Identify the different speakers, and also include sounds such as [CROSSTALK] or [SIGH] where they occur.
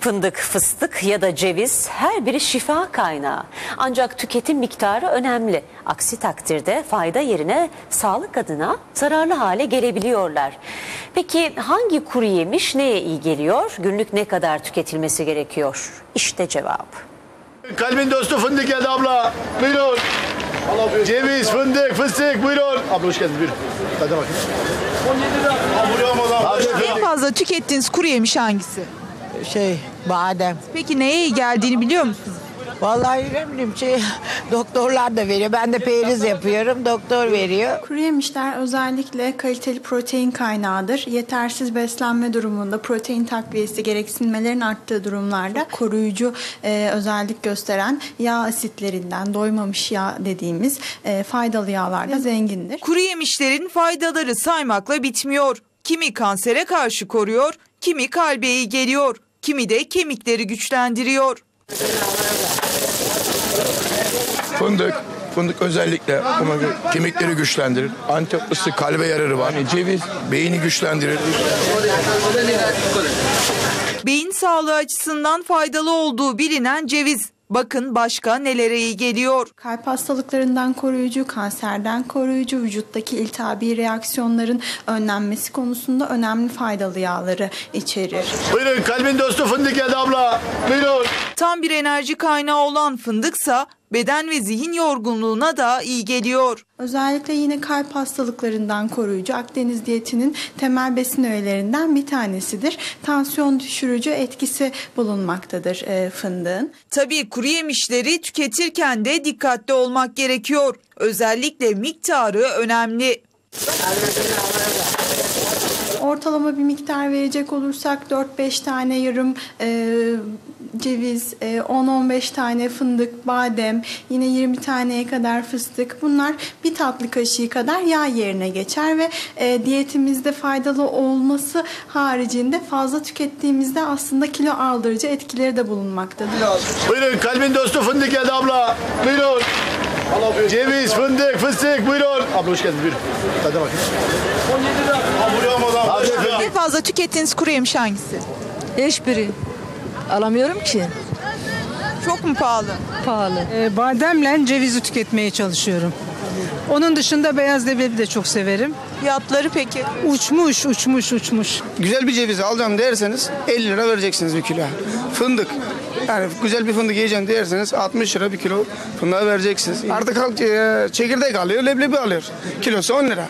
Speaker 1: Fındık, fıstık ya da ceviz her biri şifa kaynağı. Ancak tüketim miktarı önemli. Aksi takdirde fayda yerine sağlık adına zararlı hale gelebiliyorlar. Peki hangi kuru yemiş neye iyi geliyor? Günlük ne kadar tüketilmesi gerekiyor? İşte cevap.
Speaker 2: Kalbin dostu fındık geldi abla. Buyurun. Ceviz, fındık, fıstık buyurun. Abla hoş geldiniz buyurun. Hadi bakayım. 17 lira. Abla
Speaker 3: En fazla tükettiğiniz kuru yemiş hangisi?
Speaker 4: Şey badem.
Speaker 3: Peki neye iyi geldiğini biliyor musunuz?
Speaker 4: Vallahi ne bileyim şey [LAUGHS] doktorlar da veriyor. Ben de periz yapıyorum. Doktor veriyor.
Speaker 5: Kuru yemişler özellikle kaliteli protein kaynağıdır. Yetersiz beslenme durumunda protein takviyesi gereksinmelerin arttığı durumlarda koruyucu e, özellik gösteren yağ asitlerinden doymamış yağ dediğimiz e, faydalı yağlarda zengindir.
Speaker 3: Kuru yemişlerin faydaları saymakla bitmiyor. Kimi kansere karşı koruyor, kimi kalbe iyi geliyor, kimi de kemikleri güçlendiriyor.
Speaker 6: Fındık, fındık özellikle kemikleri güçlendirir. Antioksidan kalbe yararı var. Ceviz beyni güçlendirir.
Speaker 3: Beyin sağlığı açısından faydalı olduğu bilinen ceviz. Bakın başka nelere iyi geliyor.
Speaker 5: Kalp hastalıklarından koruyucu, kanserden koruyucu, vücuttaki iltihabi reaksiyonların önlenmesi konusunda önemli faydalı yağları içerir.
Speaker 2: Buyurun kalbin dostu fındık geldi abla. Buyurun.
Speaker 3: Tam bir enerji kaynağı olan fındıksa beden ve zihin yorgunluğuna da iyi geliyor.
Speaker 5: Özellikle yine kalp hastalıklarından koruyucu Akdeniz diyetinin temel besin öğelerinden bir tanesidir. Tansiyon düşürücü etkisi bulunmaktadır e, fındığın.
Speaker 3: Tabii kuru yemişleri tüketirken de dikkatli olmak gerekiyor. Özellikle miktarı önemli.
Speaker 5: Ortalama bir miktar verecek olursak 4-5 tane yarım e, ceviz, e, 10-15 tane fındık, badem, yine 20 taneye kadar fıstık. Bunlar bir tatlı kaşığı kadar yağ yerine geçer ve e, diyetimizde faydalı olması haricinde fazla tükettiğimizde aslında kilo aldırıcı etkileri de bulunmaktadır.
Speaker 2: Buyurun kalbin dostu fındık geldi abla. Buyurun. Ceviz, fındık, fıstık buyurun. Abla hoş geldiniz buyurun. Hadi bakayım. 17 lira. Abla efendim.
Speaker 3: En fazla tükettiğiniz kuru yemiş hangisi?
Speaker 7: Hiçbiri. Alamıyorum ki.
Speaker 3: Çok mu pahalı?
Speaker 7: Pahalı.
Speaker 8: Ee, bademle cevizi tüketmeye çalışıyorum. Onun dışında beyaz leblebi de çok severim.
Speaker 3: Fiyatları peki?
Speaker 8: Uçmuş, uçmuş, uçmuş.
Speaker 9: güzel bir ceviz alacağım derseniz 50 lira vereceksiniz bir kilo. Fındık. Yani güzel bir fındık yiyeceğim derseniz 60 lira bir kilo fındığa vereceksiniz. Artık halk e, çekirdek alıyor, leblebi alıyor. Kilosu 10 lira.